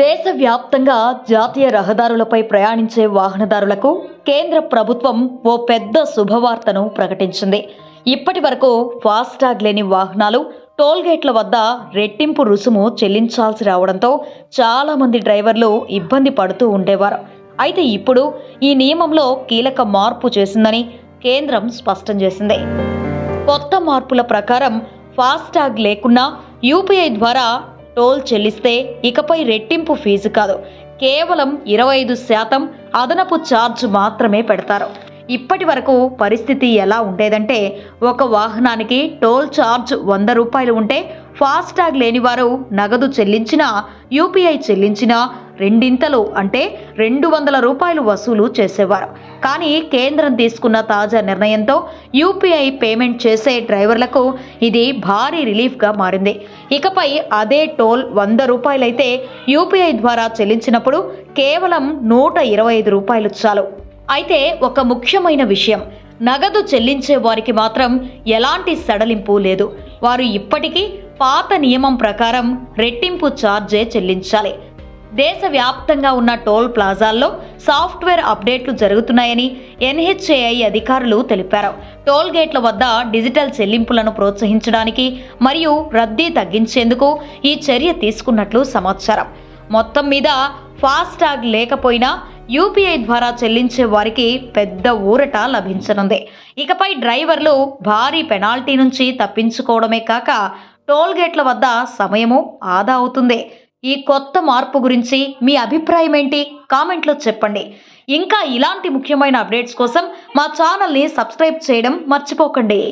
దేశవ్యాప్తంగా జాతీయ రహదారులపై ప్రయాణించే వాహనదారులకు కేంద్ర ప్రభుత్వం ఓ పెద్ద శుభవార్తను ప్రకటించింది. ఇప్పటి వరకు ఫాస్టాగ్ లేని వాహనాలు టోల్గేట్ల వద్ద రెట్టింపు రుసుము చెల్లించాల్సి రావడంతో చాలామంది డ్రైవర్లు ఇబ్బంది పడుతూ ఉండేవారు. అయితే ఇప్పుడు ఈ నియమంలో కీలక మార్పు చేసిందని కేంద్రం స్పష్టం చేసింది. కొత్త మార్పుల ప్రకారం ఫాస్టాగ్ లేకున్నా యూపీఐ ద్వారా టోల్ చెల్లిస్తే ఇకపై రెట్టింపు ఫీజు కాదు. కేవలం ఇరవై ఐదు శాతం అదనపు ఛార్జ్ మాత్రమే పెడతారు. ఇప్పటి వరకు పరిస్థితి ఎలా ఉండేదంటే ఒక వాహనానికి టోల్ ఛార్జ్ వంద రూపాయలు ఉంటే ఫాస్టాగ్ లేని వారు నగదు చెల్లించినా యూపీఐ చెల్లించినా రెండింతలు అంటే రెండు వందల రూపాయలు వసూలు చేసేవారు. కానీ కేంద్రం తీసుకున్న తాజా నిర్ణయంతో యూపీఐ పేమెంట్ చేసే డ్రైవర్లకు ఇది భారీ రిలీఫ్గా మారింది. ఇకపై అదే టోల్ వంద రూపాయలైతే యూపీఐ ద్వారా చెల్లించినప్పుడు కేవలం నూట ఇరవై ఐదు రూపాయలు చాలు. అయితే ఒక ముఖ్యమైన విషయం నగదు చెల్లించే వారికి మాత్రం ఎలాంటి సడలింపు లేదు. వారు ఇప్పటికీ పాత నియమం ప్రకారం రెట్టింపు ఛార్జే చెల్లించాలి. దేశవ్యాప్తంగా ఉన్న టోల్ ప్లాజాల్లో సాఫ్ట్వేర్ అప్డేట్లు జరుగుతున్నాయని ఎన్హెచ్ఏఐ అధికారులు తెలిపారు. టోల్ గేట్ల వద్ద డిజిటల్ చెల్లింపులను ప్రోత్సహించడానికి మరియు రద్దీ తగ్గించేందుకు ఈ చర్య తీసుకున్నట్లు సమాచారం. మొత్తం మీద ఫాస్టాగ్ లేకపోయినా యూపీఐ ద్వారా చెల్లించే వారికి పెద్ద ఊరట లభించనుంది. ఇకపై డ్రైవర్లు భారీ పెనాల్టీ నుంచి తప్పించుకోవడమే కాక టోల్ గేట్ల వద్ద సమయము ఆదా అవుతుంది. ఈ కొత్త మార్పు గురించి మీ అభిప్రాయం ఏంటి? కామెంట్లో చెప్పండి. ఇంకా ఇలాంటి ముఖ్యమైన అప్డేట్స్ కోసం మా ఛానల్ని సబ్స్క్రైబ్ చేయడం మర్చిపోకండి.